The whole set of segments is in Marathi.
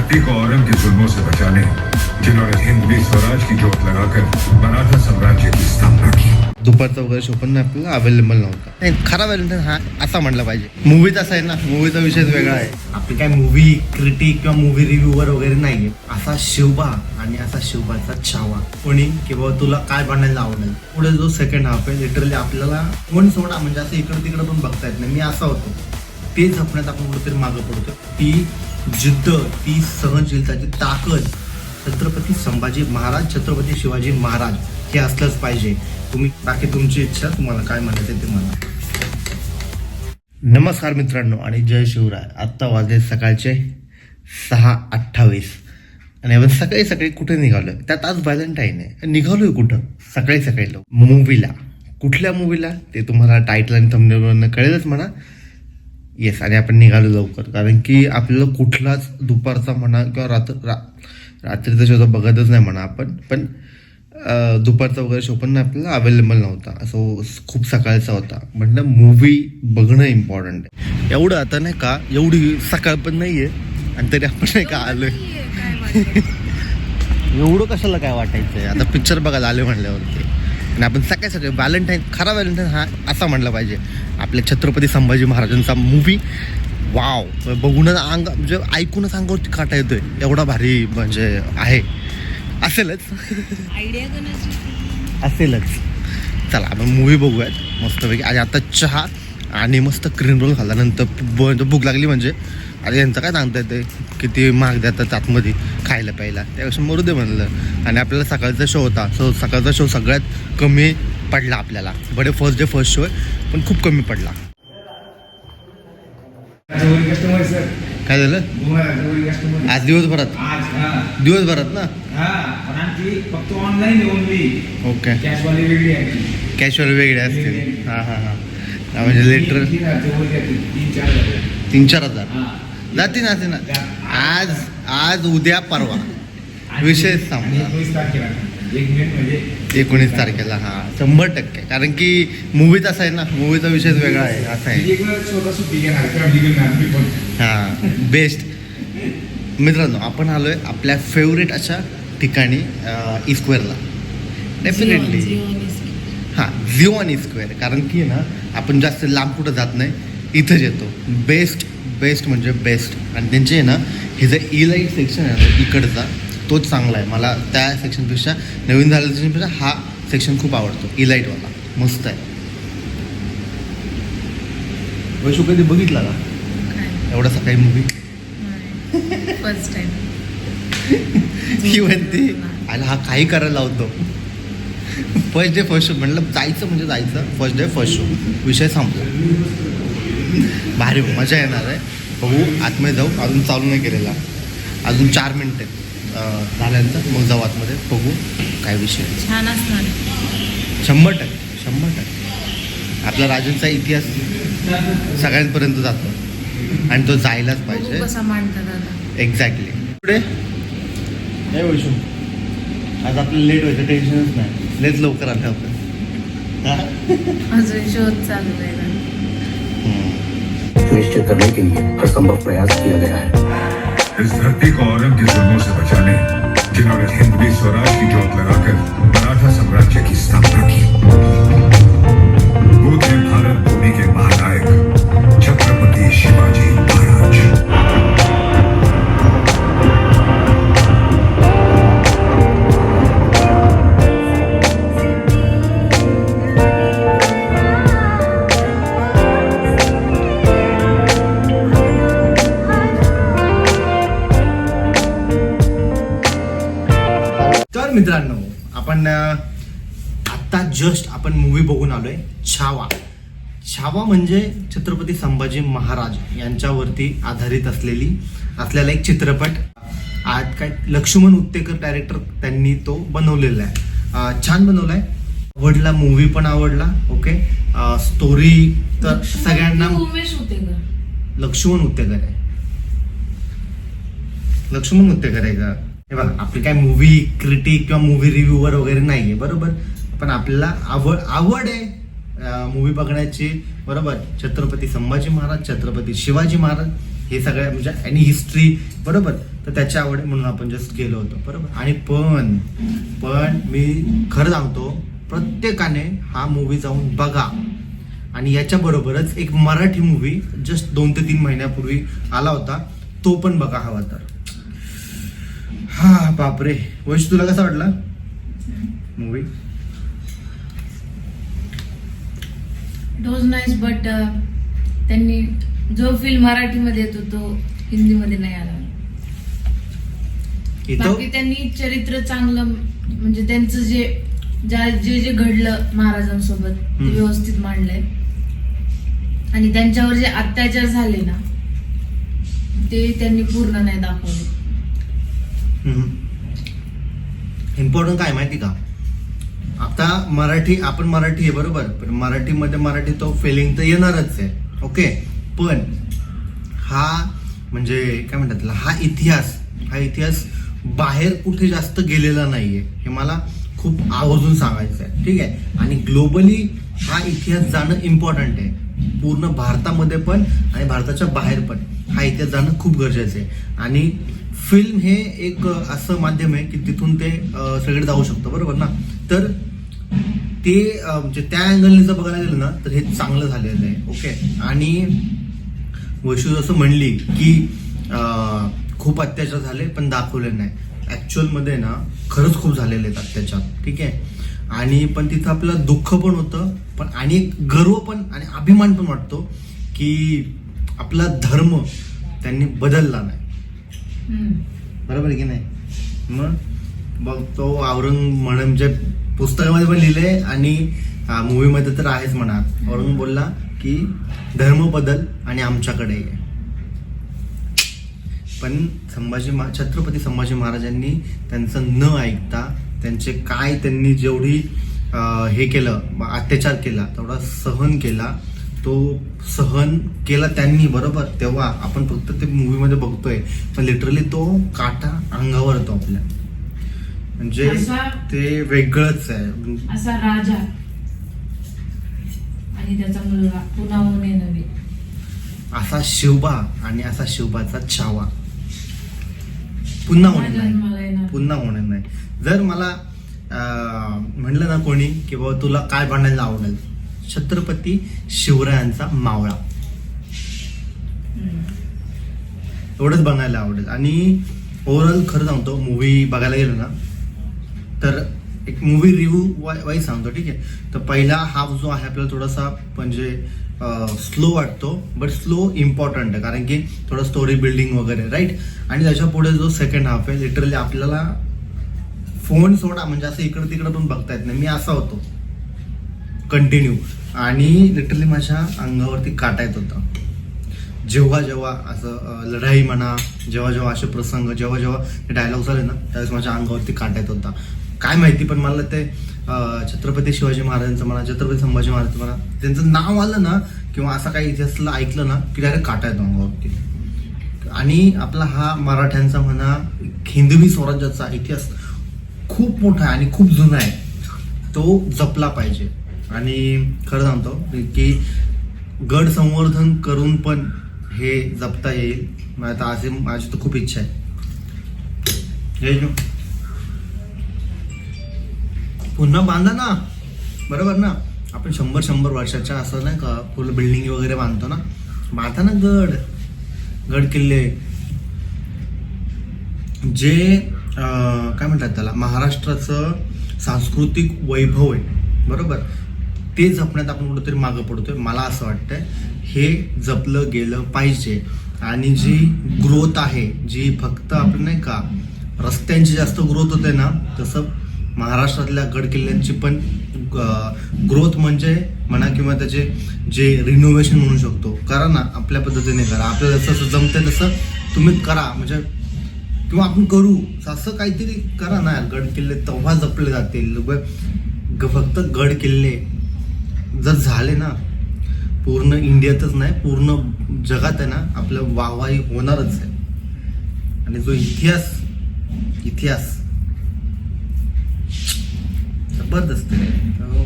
धरती को औरंग के जुल्मों से बचाने जिन्होंने हिंदवी स्वराज की जोत लगाकर मराठा साम्राज्य की स्थापना की। दुपारचा वगैरे शो पण आपल्याला अवेलेबल नव्हता. नाही खरा व्हॅलेंटाईन हा असा म्हणला पाहिजे. मूवीच असा आहे ना मूवीचा विषयच वेगळा आहे. आपली काय मूवी क्रिटिक किंवा मूवी रिव्ह्यूवर वगैरे नाहीये. असा शिवबा आणि असा शिवबाचा छावा. कोणी की बाबा तुला काय बनायला आवडेल? पुढे जो सेकंड हाफ आहे लिटरली आपल्याला कोण सोडा म्हणजे असं इकडे तिकडे पण बघता येत नाही. मी असा होतो. ते जपण्यात आपण कुठेतरी मागं पडतो ती जिद्द ती सहनशीलताची ताकद छत्रपती संभाजी महाराज छत्रपती शिवाजी महाराज हे असलंच पाहिजे. तुम्ही बाकी तुमची इच्छा तुम्हाला काय म्हणायचं ते म्हणा. नमस्कार मित्रांनो आणि जय शिवराय. आत्ता वाजले सकाळचे सहा अठ्ठावीस. आणि आपण सकाळी सकाळी कुठे निघालोय? त्यात आज व्हॅलेंटाईन आहे. निघालोय कुठं? सकाळी सकाळी मूवीला. कुठल्या मूवीला? ते तुम्हाला टायटल आणि थंबनेलवरनं कळेलच म्हणा. येस आणि आपण निघालो लवकर. कारण की आपल्याला कुठलाच दुपारचा म्हणा किंवा रात्र रा रात्रीचा शो तर बघतच नाही म्हणा आपण. पण दुपारचा वगैरे शो पण आपल्याला अवेलेबल नव्हता. असं खूप सकाळचा होता. म्हटलं मूवी बघणं इम्पॉर्टंट आहे. एवढं आता नाही का एवढी सकाळ पण नाही आहे आणि तरी आपण नाही का आलोय. एवढं कशाला काय वाटायचं आता पिक्चर बघायला आले म्हणल्यावरती. आणि आपण सकाळी सकाळी व्हॅलेंटाईन खरा व्हॅलेंटाईन हा असा म्हणला पाहिजे. आपल्या छत्रपती संभाजी महाराजांचा मूवी वाव बघूनच अंग म्हणजे ऐकूनच अंगावरती काटा येतोय. एवढा भारी म्हणजे आहे. असेलच. असेलच. चला आपण मूवी बघूयात. मस्तपैकी. आणि आता चहा. आणि मस्त क्रीम रोल खाल्ल्यानंतर भूक लागली म्हणजे अरे यांचं काय सांगता येते किती महाग देतात आतमध्ये खायला प्यायला. त्यापेक्षा मरू दे म्हणलं. आणि आपल्याला सकाळचा शो होता. सो सकाळचा शो सगळ्यात कमी पडला आपल्याला. बडे फर्स्ट डे फर्स्ट शो आहे पण खूप कमी पडला. काय झालं? आज दिवसभरात? दिवसभरात ना? ओके कॅशवाली वेगळे असतील हां हां हां. म्हणजे लिटर तीन चार हजार. जाते ना ना आज आज उद्या परवा. विषय. एकोणीस तारखेला. म्हणजे एकोणीस तारखेला हा. शंभर टक्के. कारण की मूवीच असा आहे ना. मूवीचा विषयच वेगळा आहे असा आहे. हा. बेस्ट मित्रांनो आपण आलोय आपल्या फेवरेट अशा ठिकाणी ई स्क्वेअरला डेफिनेटली हां झिओ आणि स्क्वेअर कारण की ना आपण जास्त लांब कुठं जात नाही इथंच येतो. बेस्ट बेस्ट म्हणजे बेस्ट आणि त्यांचे आहे ना हे जे ई लाइट सेक्शन आहे ना इकडचा तोच चांगला आहे. मला त्या सेक्शनपेक्षा नवीन झालेल्या सेक्शनपेक्षा हा सेक्शन खूप आवडतो. ई लाईटवाला मस्त आहे. वैशू कधी बघितला का? एवढा सकाळी मूवी फर्स्ट टाइम ही म्हणते आला हा काही करायला लावतो फर्स्ट डे फर्स्ट शो म्हणलं जायचं म्हणजे जायचं. फर्स्ट डे फर्स्ट शो विषय संपला. भारी मजा येणार आहे. बघू आतमध्ये जाऊ. अजून चालू नाही केलेला. अजून चार मिनटं झाल्यानंतर मग जाऊ आतमध्ये. बघू काय विषय. छान असणार. शंभर टक्के शंभर टक्के. आपला राजांचा इतिहास सगळ्यांपर्यंत जातो. आणि तो जायलाच पाहिजे. एक्झॅक्टली पुढे नाही वैशू. आज आपलं लेट व्हायचं. टेन्शनच नाही. लेट लवकर आले आपण हा? अजून शोध चालू आहे ना हम्म. सुनिश्चित करने के लिए हर संभव प्रयास किया गया है इस धरती को औरंग के जुल्मों से बचाने जिन्होंने हिंदवी स्वराज की जोत लगाकर मराठा साम्राज्य की स्थापना की छावा. छावा म्हणजे छत्रपती संभाजी महाराज यांच्यावरती आधारित असलेली असलेला एक चित्रपट. आज काय लक्ष्मण उत्तेकर डायरेक्टर त्यांनी तो बनवलेला आहे. छान बनवलाय. आवडला मूवी पण आवडला ओके स्टोरी तर सगळ्यांना उमेश होते का लक्ष्मण उत्तेकर आहे. लक्ष्मण उत्तेकर आहे का? हे बघा आपली काय मूवी क्रिटिक किंवा मूवी रिव्ह्यूवर वगैरे नाहीये बरोबर? पण आपल्याला आवड आवड आहे. मूवी बघण्याची बरोबर? छत्रपती संभाजी महाराज छत्रपती शिवाजी महाराज हे सगळ्या म्हणजे आणि हिस्ट्री बरोबर? तर त्याच्या आवड आहे म्हणून आपण जस्ट गेलो होतो बरोबर? आणि पण पण मी खरं सांगतो प्रत्येकाने हा मूवी जाऊन बघा. आणि याच्या बरोबरच एक मराठी मूवी जस्ट दोन ते तीन महिन्यापूर्वी आला होता तो पण बघा हवा तर हा बापरे. वैश तुला कसा वाटला? मूवी वॉज नाईस बट त्यांनी जो फिल्म मराठीमध्ये येतो तो हिंदीमध्ये नाही आला. बाकी त्यांनी चरित्र चांगलं म्हणजे त्यांचं जे ज्या जे जे घडलं महाराजांसोबत ते. व्यवस्थित मांडलंय. आणि त्यांच्यावर जे अत्याचार झाले ना ते त्यांनी पूर्ण नाही दाखवले. इम्पॉर्टंट काय माहिती का? आता मराठी आपण मराठी आहे बरोबर? पण मराठीमध्ये मराठी तो फिलिंग तर येणारच आहे. ओके पण हा म्हणजे काय म्हणतात हा इतिहास हा इतिहास बाहेर कुठे जास्त गेलेला नाहीये हे मला खूप आवर्जून सांगायचं आहे ठीक आहे? आणि ग्लोबली हा इतिहास जाणं इम्पॉर्टंट आहे. पूर्ण भारतामध्ये पण आणि भारताच्या बाहेर पण हा इतिहास जाणं खूप गरजेचं आहे. आणि फिल्म हे एक असं माध्यम आहे की तिथून ते सगळे जाऊ शकतं बरोबर ना? तर ते म्हणजे त्या अँगलने जर बघायला गेलं ना तर हे चांगलं झालेलं आहे. ओके आणि वैशू जसं म्हणली की खूप अत्याचार झाले पण दाखवले नाही. ऍक्च्युअलमध्ये ना खरंच खूप झालेले आहेत अत्याचार. ठीक आहे? आणि पण तिथं आपल्याला दुःख पण होतं पण आणि एक गर्व पण आणि अभिमान पण वाटतो की आपला धर्म त्यांनी बदलला नाही. बरोबर की नाही? मग बघ तो औरंग म्हण म्हणजे पुस्तकामध्ये पण लिहिले आणि मूवीमध्ये तर आहेच म्हणा. औरंग बोलला की धर्म बदल आणि आमच्याकडे पण संभाजी महा- छत्रपती संभाजी महाराजांनी त्यांचं न ऐकता त्यांचे काय त्यांनी जेवढी हे केलं अत्याचार केला तेवढा सहन केला तो सहन केला त्यांनी बरोबर? तेव्हा आपण फक्त ते मूवीमध्ये बघतोय. पण लिटरली तो काटा अंगावर येतो आपल्या. म्हणजे ते वेगळंच आहे. असा राजा आणि त्याचा मुलगा पुन्हा होणे नव्हे. असा शिवबा आणि असा शिवबाचा छावा. पुन्हा होणार नाही. पुन्हा होणार नाही. जर मला म्हणलं ना कोणी की बाबा तुला काय बनायला आवडेल? छत्रपती शिवरायांचा मावळा. एवढंच बनायला आवडेल. आणि ओव्हरऑल खरं सांगतो मूवी बघायला गेलो ना तर एक मूवी रिव्ह्यू वाईज सांगतो ठीक आहे? तर पहिला हाफ जो आहे आपल्याला थोडासा म्हणजे स्लो वाटतो बट स्लो इम्पॉर्टंट आहे. कारण की थोडं स्टोरी बिल्डिंग वगैरे राईट आणि त्याच्या पुढे जो सेकंड हाफ आहे लिटरली आपल्याला फोन सोडा म्हणजे असं इकडं तिकडं पण बघता येत नाही. मी असा होतो. कंटिन्यू आणि लिटरली माझ्या अंगावरती काटा येत होता. जेव्हा जेव्हा असं लढाई म्हणा जेव्हा जेव्हा असे प्रसंग जेव्हा जेव्हा डायलॉग्स आले ना त्यावेळेस माझ्या अंगावरती काटा येत होता. काय माहिती पण मला ते छत्रपती शिवाजी महाराजांचं म्हणा छत्रपती संभाजी महाराज म्हणा त्यांचं नाव आलं ना किंवा असं काही इतिहासला ऐकलं ना की डायरेक्ट काटा येतो अंगावरती आणि आपला हा मराठ्यांचा म्हणा हिंदवी स्वराज्याचा इतिहास खूप मोठा आहे आणि खूप जुना आहे. तो जपला पाहिजे. आणि खरं सांगतो की गड संवर्धन करून पण हे जपता येईल. आता असे माझी तर खूप इच्छा आहे. जय हिंद. पुन्हा बांधा ना. बरोबर ना? आपण शंभर शंभर वर्षाच्या असं नाही का फुल बिल्डिंग वगैरे बांधतो ना? बांधा ना गड. गड किल्ले. जे काय म्हणतात त्याला? महाराष्ट्राचं सांस्कृतिक वैभव आहे. बरोबर? ते जपण्यात आपण कुठंतरी मागं पडतोय. मला असं वाटतंय हे जपलं गेलं पाहिजे. आणि जी ग्रोथ आहे जी फक्त आपण नाही का रस्त्यांची जास्त ग्रोथ होते ना तसं महाराष्ट्रातल्या गडकिल्ल्यांची पण ग्रोथ म्हणजे म्हणा किंवा त्याचे जे रिनोव्हेशन म्हणू शकतो. करा ना आपल्या पद्धतीने करा. आपल्याला जसं जमतंय तसं तुम्ही करा. म्हणजे किंवा आपण करू. असं काहीतरी करा ना. गड किल्ले तेव्हा जपले जातील. ग- फक्त गड किल्ले जर झाले ना पूर्ण इंडियातच नाही पूर्ण जगात आहे ना आपलं वाहवाही होणारच आहे. आणि जो इतिहास इतिहास जबरदस्त आहे. हो.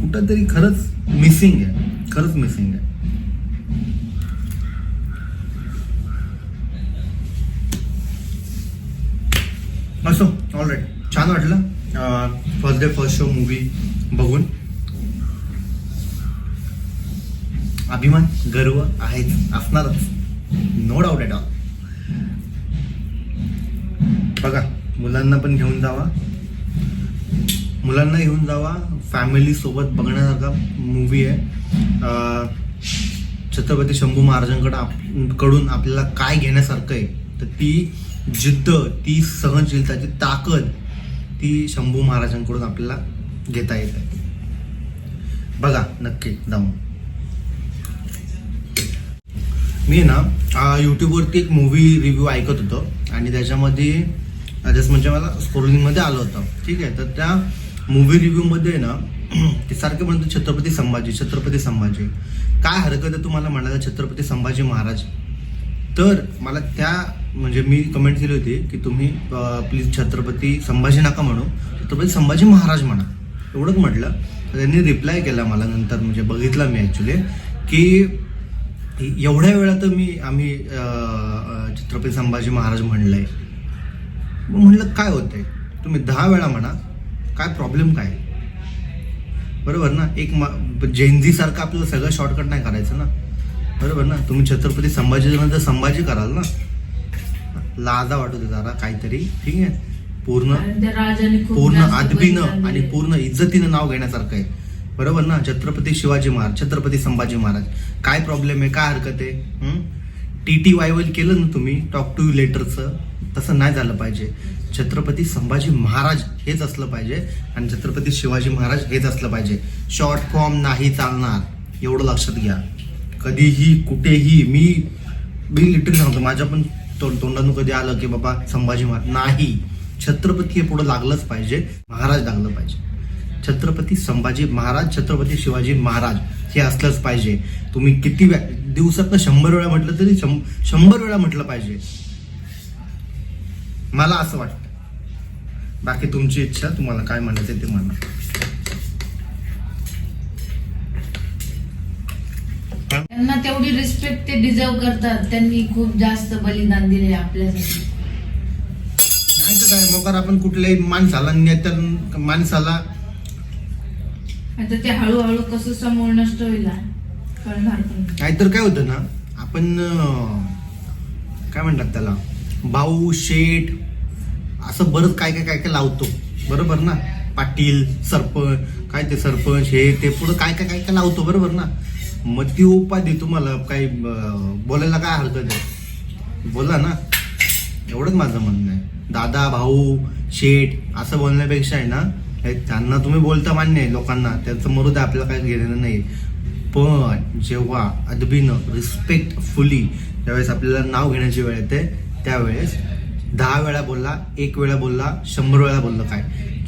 कुठंतरी खरंच मिसिंग आहे. खरंच मिसिंग आहे. असो ऑल राईट छान वाटलं. First day first show movie बघून. अभिमान गर्व आहेच असणारच. नो डाऊट ॲट ऑल बघा मुलांना पण घेऊन जावा. मुलांना घेऊन जावा. फॅमिली सोबत बघण्यासारखा मूवी आहे. छत्रपती शंभू महाराजांकडे आप- कडून आपल्याला काय घेण्यासारखं आहे तर ती जिद्द ती सहनशीलताची ताकद ती शंभू महाराजांकडून आपल्याला घेता येते बघा नक्की जाऊन. मी ना यूट्यूबवरती एक मूवी रिव्ह्यू ऐकत होतो. आणि त्याच्यामध्ये जसं म्हणजे मला स्क्रोलिंगमध्ये आलं होतं. ठीक आहे तर त्या मूवी रिव्ह्यूमध्ये ना ते सारखे म्हणतो छत्रपती संभाजी छत्रपती संभाजी. काय हरकत आहे तुम्हाला म्हणायला छत्रपती संभाजी महाराज? तर मला त्या म्हणजे मी कमेंट केली होती की तुम्ही प्लीज छत्रपती संभाजी नका म्हणू छत्रपती संभाजी महाराज म्हणा. एवढंच म्हटलं. तर त्यांनी रिप्लाय केला मला नंतर म्हणजे बघितलं मी ॲक्च्युली की एवढ्या वेळा तर मी आम्ही छत्रपती संभाजी महाराज म्हणलंय. मग म्हणलं काय होतंय? तुम्ही दहा वेळा म्हणा काय प्रॉब्लेम काय? बरोबर ना? एक जेनझी सारखं आपल्याला सगळं शॉर्टकट नाही करायचं ना? बरोबर ना? तुम्ही छत्रपती संभाजी नंतर संभाजी कराल ना? लाजा वाटू दे जरा काहीतरी ठीक आहे? पूर्ण पूर्ण आदबीनं आणि. पूर्ण इज्जतीनं नाव घेण्यासारखं आहे. बरोबर ना? छत्रपती शिवाजी महाराज छत्रपती संभाजी महाराज. काय प्रॉब्लेम आहे? काय हरकत आहे? टी टी वायवल केलं ना तुम्ही? टॉक टू यू लेटरचं तसं नाही झालं पाहिजे. छत्रपती संभाजी महाराज हेच असलं पाहिजे आणि छत्रपती शिवाजी महाराज हेच असलं पाहिजे. शॉर्ट फॉर्म नाही चालणार. एवढं लक्षात घ्या. कधीही कुठेही मी मी लिटरली सांगतो माझ्या पण तोंड तोंडातून कधी आलं की बाबा संभाजी महाराज नाही. छत्रपती हे पुढं लागलंच पाहिजे. महाराज लागलं पाहिजे. छत्रपती संभाजी महाराज छत्रपती शिवाजी महाराज हे असलंच पाहिजे. तुम्ही किती वे दिवसात शंभर वेळा म्हटलं तरी शंभर वेळा म्हटलं पाहिजे. मला असं वाटतं. बाकी तुमची इच्छा तुम्हाला काय म्हणायचं ते म्हणा त्यांना तेवढी रिस्पेक्ट ते डिझर्व करतात त्यांनी खूप जास्त बलिदान दिले आपल्यासाठी नाही तर काय मग आपण कुठल्याही माणसाला नेत्या माणसाला आता ते हळूहळू कसं समोर नष्ट होईल? कळणार पण नाही. नाहीतर काय होतं ना आपण अं, काय म्हणतात त्याला भाऊ शेठ असं बरंच काय काय काय काय लावतो. बरोबर ना? पाटील सरपंच काय ते सरपंच हे ते पुढं काय काय काय काय लावतो बरोबर ना? मग ती उपाधी तुम्हाला काही बोलायला काय हरकत आहे? बोला ना. एवढंच माझं म्हणणं आहे. दादा भाऊ शेठ असं बोलण्यापेक्षा आहे ना हे त्यांना तुम्ही बोलता मान्य आहे लोकांना. त्यांचं मरू द्या आपल्याला काही घेणं नाही. पण जेव्हा अदबीनं रिस्पेक्टफुली ज्यावेळेस आपल्याला नाव घेण्याची वेळ येते त्यावेळेस दहा वेळा बोलला एक वेळा बोलला शंभर वेळा बोललं काय?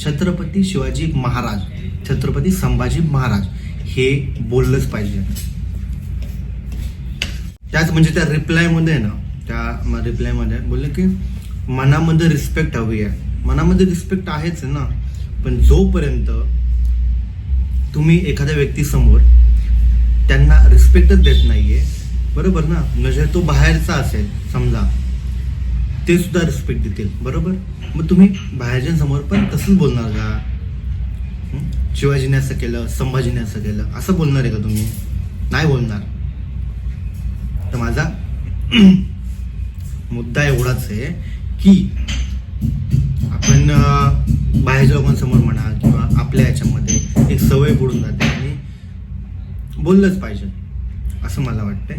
छत्रपती शिवाजी महाराज छत्रपती संभाजी महाराज हे बोललंच पाहिजे. त्याच म्हणजे त्या रिप्लायमध्ये ना त्या रिप्लायमध्ये बोलले की मनामध्ये रिस्पेक्ट हवी आहे. मनामध्ये रिस्पेक्ट आहेच आहे ना पण जोपर्यंत तुम्ही एखाद्या व्यक्तीसमोर त्यांना रिस्पेक्टच देत नाहीये बरोबर ना? म्हणजे तो बाहेरचा असेल समजा. ते सुद्धा रिस्पेक्ट देतील. बरोबर? मग तुम्ही बाहेरच्यांसमोर पण तसंच बोलणार का? शिवाजीने असं केलं संभाजीने असं केलं असं बोलणार आहे का तुम्ही? नाही बोलणार. तर माझा मुद्दा एवढाच आहे की आपण अं, बाहेरच्या लोकांसमोर म्हणा किंवा आपल्या याच्यामध्ये एक सवय पडून जाते आणि बोललंच पाहिजे असं मला वाटतंय.